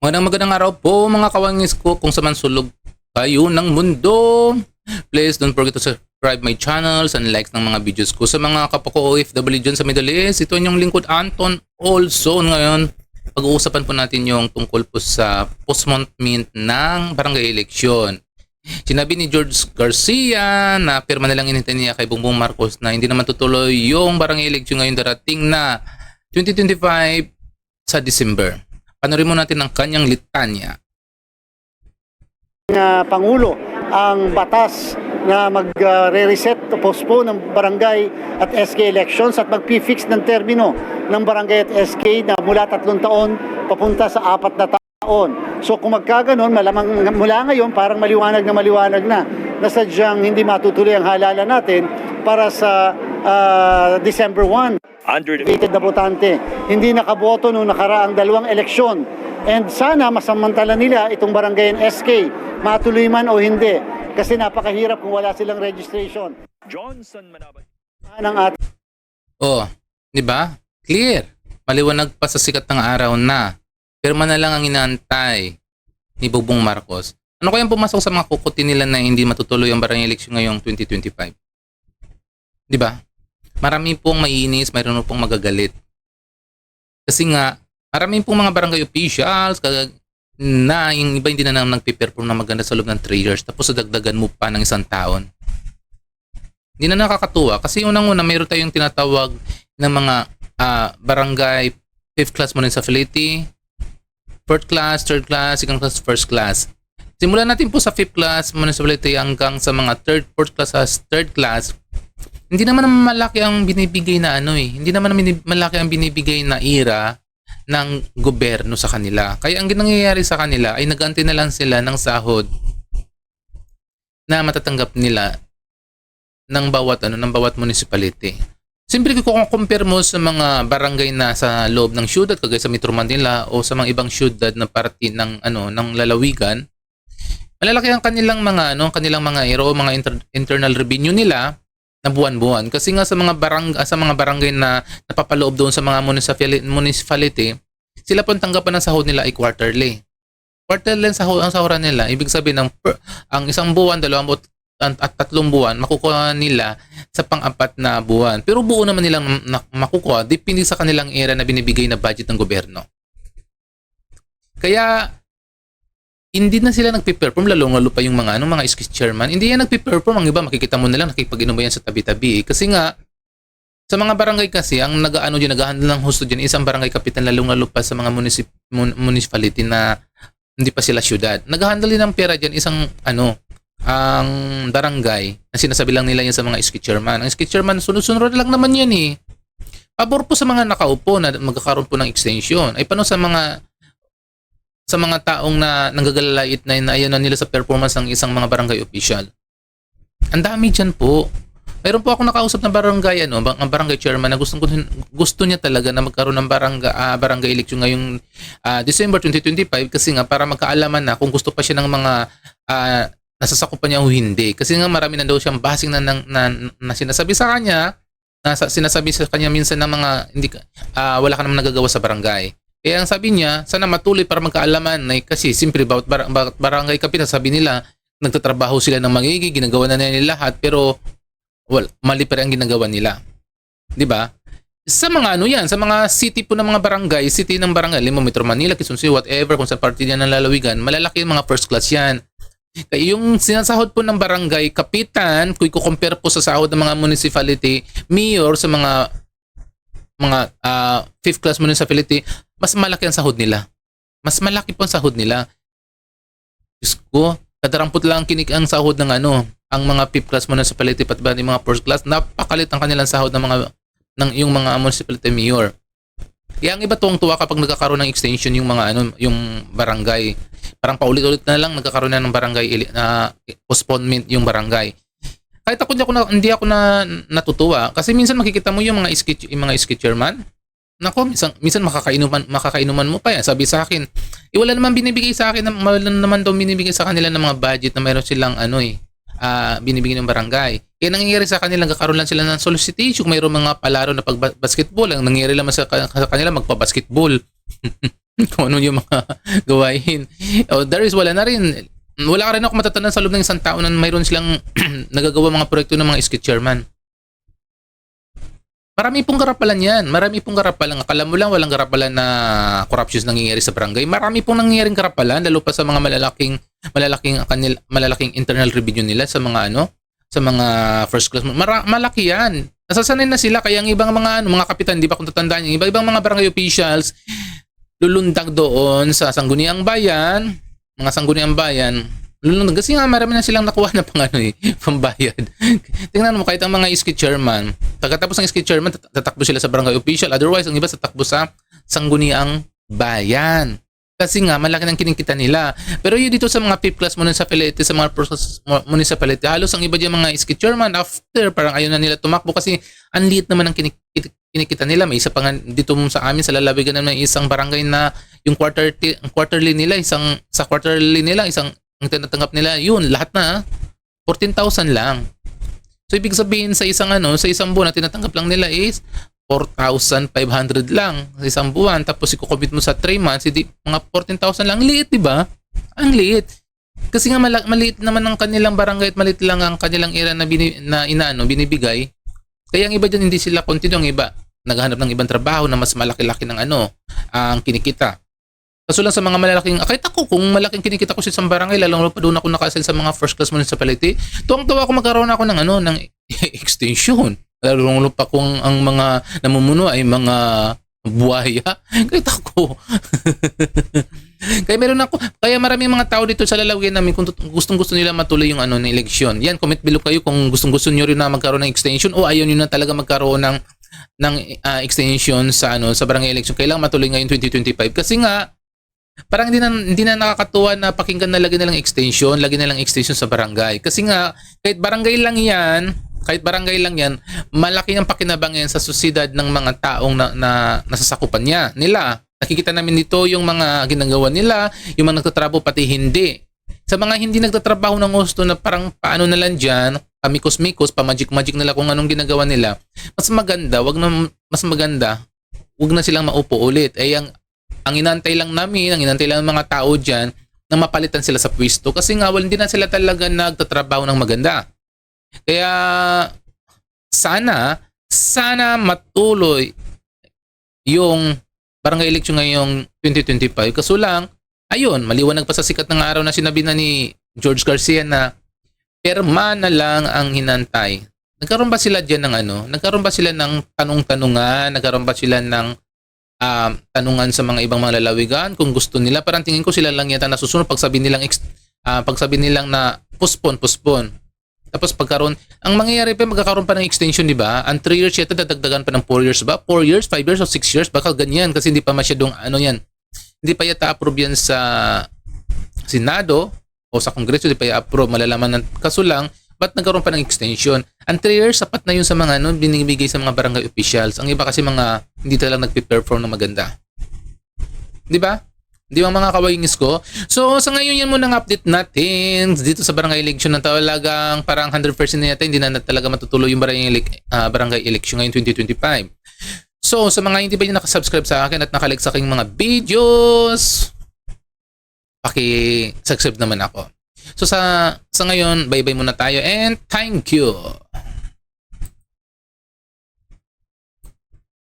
Magandang magandang araw po mga kawangis ko kung saan man sulog kayo ng mundo. Please don't forget to subscribe my channels and likes ng mga videos ko. Sa mga kapwa ko OFW dyan sa Middle East, ito yung lingkod Anton Also ngayon. Pag-uusapan po natin yung tungkol po sa postponement ng barangay election. Sinabi ni George Garcia na pirma na lang inintay niya kay Bongbong Marcos na hindi naman tutuloy yung barangay election ngayon darating na 2025 sa December. Panorin mo natin ang kanyang litanya. na Pangulo ang batas na mag-re-reset o postpone ng barangay at SK elections at mag-fix ng termino ng barangay at SK na mula tatlong taon papunta sa apat na taon. So kung magkaganon, malamang mula ngayon parang maliwanag na maliwanag na na sadyang hindi matutuloy ang halala natin para sa ah, December 1 under the educated na botante, hindi nakaboto nung nakaraang dalawang eleksyon. And sana masamantala nila itong barangay SK, matuloy man o hindi. Kasi napakahirap kung wala silang registration. Johnson Manabay. Ang ating Oh, di ba? Clear. Maliwanag pa sa sikat ng araw na pirma na lang ang inaantay ni Bongbong Marcos. Ano kayang pumasok sa mga kukuti nila na hindi matutuloy ang barangay election ngayong 2025? Di ba? Marami pong maiinis, mayroon pong magagalit. Kasi nga, marami pong mga barangay officials kag- na yung iba hindi na naman nagpiperform na maganda sa loob ng 3 years tapos dagdagan mo pa ng isang taon. Hindi na nakakatuwa kasi unang-una mayroon tayong tinatawag ng mga ah, barangay fifth class municipality, fourth class, third class, second class, first class. Simulan natin po sa fifth class municipality hanggang sa mga third, fourth class, as third class. Hindi naman malaki ang binibigay na ano eh. Hindi naman malaki ang binibigay na ira ng gobyerno sa kanila. Kaya ang nangyayari sa kanila ay nagante na lang sila ng sahod na matatanggap nila ng bawat ano ng bawat municipality. Siyempre kung compare mo sa mga barangay na sa loob ng syudad kagaya sa Metro Manila o sa mga ibang syudad na parte ng ano ng lalawigan, malalaki ang kanilang mga ano kanilang mga ero mga inter- internal revenue nila na buwan-buwan kasi nga sa mga barang sa mga barangay na napapaloob doon sa mga municipality, sila po ang tanggapan ng sahod nila ay quarterly. Quarterly ang sahod ang sahuran nila. Ibig sabihin ng ang isang buwan, dalawang buwan at, at tatlong buwan makukuha nila sa pang-apat na buwan. Pero buo naman nilang makukuha depende sa kanilang era na binibigay na budget ng gobyerno. Kaya hindi na sila nagpe-perform lalo lalo pa yung mga ano mga skis chairman. Hindi yan nagpe-perform ang iba makikita mo na lang nakikipag-inom yan sa tabi-tabi eh. kasi nga sa mga barangay kasi ang nagaano diyan naghahandle ng husto diyan isang barangay kapitan lalong lalo pa sa mga municip, mun- municipality na hindi pa sila syudad. Naghahandle din ng pera diyan isang ano ang barangay na sinasabi lang nila yan sa mga ski chairman. Ang ski chairman sunod-sunod lang naman yan eh. Pabor po sa mga nakaupo na magkakaroon po ng extension. Ay paano sa mga sa mga taong na nanggagalalait na inayon na nila sa performance ng isang mga barangay official. Ang dami dyan po. Mayroon po ako nakausap na barangay ano, ang barangay chairman na gusto gusto niya talaga na magkaroon ng barangay ah, barangay election ngayong ah, December 2025 kasi nga para magkaalaman na kung gusto pa siya ng mga ah, nasasakupan niya o hindi. Kasi nga marami na daw siyang basing na, na, na, na sinasabi sa kanya, na sa- sinasabi sa kanya minsan ng mga hindi ah, wala ka naman nagagawa sa barangay. Kaya ang sabi niya, sana matuloy para magkaalaman na kasi simpre bawat bar- bawat barangay kapitan sabi nila nagtatrabaho sila ng magigi, ginagawa na nila lahat pero well, mali pa rin ang ginagawa nila. 'Di ba? Sa mga ano yan, sa mga city po ng mga barangay, city ng barangay, Limo, Metro Manila, Quezon City, whatever, kung sa parte yan ng lalawigan, malalaki yung mga first class yan. Kaya yung sinasahod po ng barangay kapitan, kung i-compare po sa sahod ng mga municipality, mayor sa mga mga ah, fifth class municipality, mas malaki ang sahod nila. Mas malaki po ang sahod nila. Diyos ko, kadarampot lang kinik ang sahod ng ano, ang mga fifth class municipality pati ba mga first class, napakalit ang kanilang sahod ng mga ng yung mga municipality mayor. Kaya ang iba tuwang-tuwa kapag nagkakaroon ng extension yung mga ano, yung barangay. Parang paulit-ulit na lang nagkakaroon na ng barangay na postponement yung barangay. Kahit ako hindi ako na, hindi ako na natutuwa kasi minsan makikita mo yung mga sketch yung mga sketch chairman. Nako, minsan, minsan makakainuman, makakainuman mo pa yan. Sabi sa akin, eh, wala naman binibigay sa akin, wala naman daw binibigay sa kanila ng mga budget na mayroon silang ano eh, ah, binibigay ng barangay. Kaya nangyayari sa kanila, nagkakaroon lang sila ng solicitation. Mayroong mga palaro na pag-basketball. Ang nangyayari naman sa, sa kanila, magpa-basketball. kung ano yung mga gawain. O, there is wala na rin. Wala ka rin ako matatandaan sa loob ng isang taon na mayroon silang nagagawa mga proyekto ng mga skit chairman. Marami pong karapalan yan. Marami pong karapalan. Akala mo lang walang karapalan na corruptions nangyayari sa barangay. Marami pong nangyayaring karapalan lalo pa sa mga malalaking malalaking kanil, malalaking internal revenue nila sa mga ano sa mga first class. Mara, malaki yan. Nasasanay na sila kaya ang ibang mga ano, mga kapitan, di ba kung tatandaan niyo, iba-ibang mga barangay officials lulundag doon sa Sangguniang Bayan, mga Sangguniang Bayan, kasi nga marami na silang nakuha na pang ano eh, pambayad. Tingnan mo kahit ang mga skit chairman, pagkatapos ng skit chairman tat- tatakbo sila sa barangay official, otherwise ang iba tatakbo sa Sangguniang Bayan. Kasi nga, malaki ng kinikita nila. Pero yun dito sa mga fifth class municipality, sa mga process, municipality, halos ang iba dyan mga skit chairman, after, parang ayaw na nila tumakbo kasi ang liit naman ng kinik- kinikita nila. May isa pa nga dito sa amin sa lalawigan na may isang barangay na yung quarter quarterly nila, isang sa quarterly nila, isang ang tinatanggap nila, yun, lahat na 14,000 lang. So ibig sabihin sa isang ano, sa isang buwan na tinatanggap lang nila is 4,500 lang sa isang buwan tapos i-commit mo sa 3 months, hindi mga 14,000 lang. Liit, 'di ba? Ang liit. Kasi nga mala- maliit naman ang kanilang barangay at maliit lang ang kanilang ira na, bini, na inaano, binibigay. Kaya ang iba dyan hindi sila continue, ang iba naghahanap ng ibang trabaho na mas malaki-laki ng ano, ang kinikita. Kaso lang sa mga malalaking, kahit ako, kung malaking kinikita ko sa barangay, lalong pa doon ako nakasal sa mga first class municipality, tuwang-tuwa ako magkaroon ako ng ano, ng extension. Lalong pa kung ang mga namumuno ay mga buhaya. Kahit ako. kaya meron ako, kaya maraming mga tao dito sa lalawigan namin kung tut- gustong-gusto nila matuloy yung ano, ng eleksyon. Yan, comment below kayo kung gustong-gusto nyo rin na magkaroon ng extension o ayaw nyo na talaga magkaroon ng ng ah, extension sa ano sa barangay election kailangan matuloy ngayon 2025 kasi nga parang hindi na, hindi na nakakatuwa na pakinggan na lagi na lang extension, lagi na lang extension sa barangay. Kasi nga, kahit barangay lang yan, kahit barangay lang yan, malaki ang pakinabang yan sa susidad ng mga taong na, na nasasakupan niya, nila. Nakikita namin dito yung mga ginagawa nila, yung mga nagtatrabaho pati hindi. Sa mga hindi nagtatrabaho ng gusto na parang paano na lang dyan, pamikos-mikos, pamagic-magic nila kung anong ginagawa nila, mas maganda, wag na, mas maganda, wag na silang maupo ulit. Eh, ang ang inantay lang namin, ang inantay lang ng mga tao dyan, na mapalitan sila sa pwesto kasi nga wala hindi na sila talaga nagtatrabaho ng maganda. Kaya sana, sana matuloy yung barangay election ngayong 2025. Kaso lang, ayun, maliwanag pa sa sikat ng araw na sinabi na ni George Garcia na perma na lang ang hinantay. Nagkaroon ba sila dyan ng ano? Nagkaroon ba sila ng tanong-tanungan? Nagkaroon ba sila ng um, tanungan sa mga ibang mga lalawigan kung gusto nila. Parang tingin ko sila lang yata nasusunod pag sabi nilang ah, pag sabi nilang na postpone, postpone. Tapos pagkaroon, ang mangyayari pa magkakaroon pa ng extension, di ba? Ang 3 years yata dadagdagan pa ng 4 years ba? 4 years, 5 years o 6 years? Baka ganyan kasi hindi pa masyadong ano yan. Hindi pa yata approve yan sa Senado o sa Kongreso, hindi pa i-approve. Malalaman ng kaso lang, ba't nagkaroon pa ng extension? Ang 3 years, sapat na yun sa mga ano, binibigay sa mga barangay officials. Ang iba kasi mga hindi talagang nagpe-perform ng maganda. Di ba? Di ba mga kawayingis ko? So, sa ngayon yan muna ang update natin dito sa barangay election ng talagang parang 100% na yata hindi na talaga matutuloy yung barangay, ah, barangay election ngayon 2025. So, sa mga hindi pa nyo nakasubscribe sa akin at nakalike sa aking mga videos, paki-subscribe naman ako. So, sa, sa ngayon, bye-bye muna tayo and thank you!